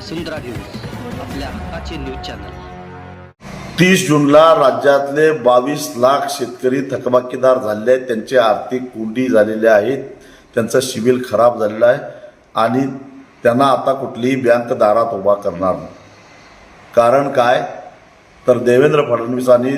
वसुंधरा news आपल्या हक्काचे news channel. तीस जूनला राज्यातले बावीस लाख शेतकरी थकबाकीदार झालेले आहेत. त्यांची आर्थिक कोंडी झालेले आहेत. त्यांचं सिबिल खराब झालेलं आहे आणि त्यांना आता कुठलीही बँक दारात उभा करणार नाही. कारण काय? तर देवेंद्र फडणवीसांनी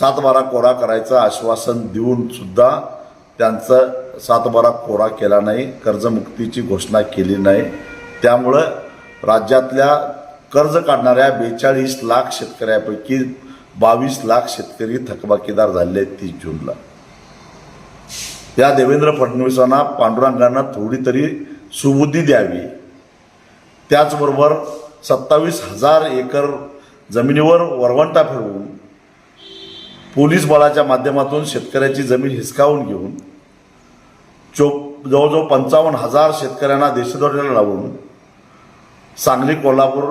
सातबारा कोरा करायचं आश्वासन देऊन सुद्धा त्यांचं सातबारा कोरा केला नाही. कर्जमुक्तीची घोषणा केली नाही. त्यामुळं राज्यातल्या कर्ज काढणाऱ्या बेचाळीस लाख शेतकऱ्यापैकी बावीस लाख शेतकरी थकबाकीदार झाले आहेत तीस जूनला. या देवेंद्र फडणवीसांना पांडुरंगांना थोडी तरी सुबुद्धी द्यावी. त्याचबरोबर सत्तावीस हजार एकर जमिनीवर वरवंटा फिरवून पोलीस बळाच्या माध्यमातून शेतकऱ्याची जमीन हिसकावून घेऊन चो जवळजवळ पंचावन्न हजार शेतकऱ्यांना देशदोऱ्याला लावून सांगली कोल्हापूर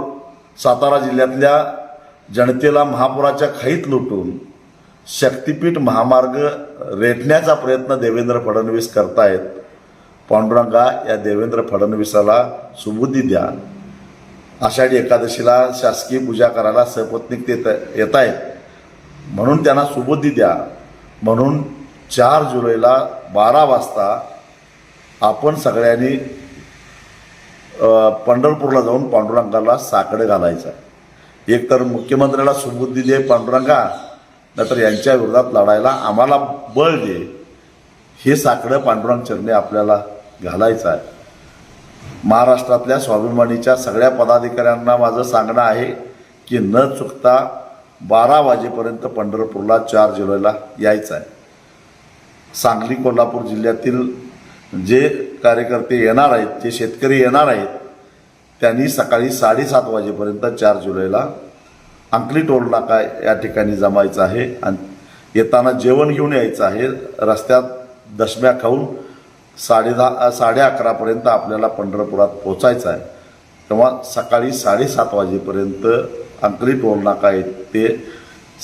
सातारा जिल्ह्यातल्या जनतेला महापुराच्या खाईत लुटून शक्तिपीठ महामार्ग रेटण्याचा प्रयत्न देवेंद्र फडणवीस करतायत. पांडुरंगा या देवेंद्र फडणवीसाला सुबुद्धी द्या. आषाढी एकादशीला शासकीय पूजा करायला सपत्निक ते येत आहेत म्हणून त्यांना सुबुद्धी द्या. म्हणून चार जुलैला बारा वाजता आपण सगळ्यांनी पंढरपूरला जाऊन पांडुरंगाला साकडं घालायचं. आहे एक तर मुख्यमंत्र्याला सुबुद्धी दे पांडुरंगा नाहीतर यांच्या विरोधात लढायला आम्हाला बळ दे. हे साकडं पांडुरंग चरणे आपल्याला घालायचं आहे. महाराष्ट्रातल्या स्वाभिमानीच्या सगळ्या पदाधिकाऱ्यांना माझं सांगणं आहे की न चुकता बारा वाजेपर्यंत पंढरपूरला चार जुलैला यायचं आहे. सांगली कोल्हापूर जिल्ह्यातील जे कार्यकर्ते येणार आहेत जे शेतकरी येणार आहेत त्यांनी सकाळी साडेसात वाजेपर्यंत चार जुलैला अंकली टोल नाका या ठिकाणी जमायचं आहे आणि येताना जेवण घेऊन यायचं आहे. रस्त्यात दशम्या खाऊन साडे दहा साडे अकरापर्यंत आपल्याला पंढरपुरात पोचायचं आहे. तेव्हा सकाळी साडेसात वाजेपर्यंत अंकली टोल नाका आहे ते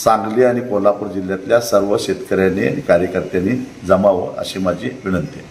सांगली आणि कोल्हापूर जिल्ह्यातल्या सर्व शेतकऱ्यांनी आणि कार्यकर्त्यांनी जमावं अशी माझी विनंती आहे.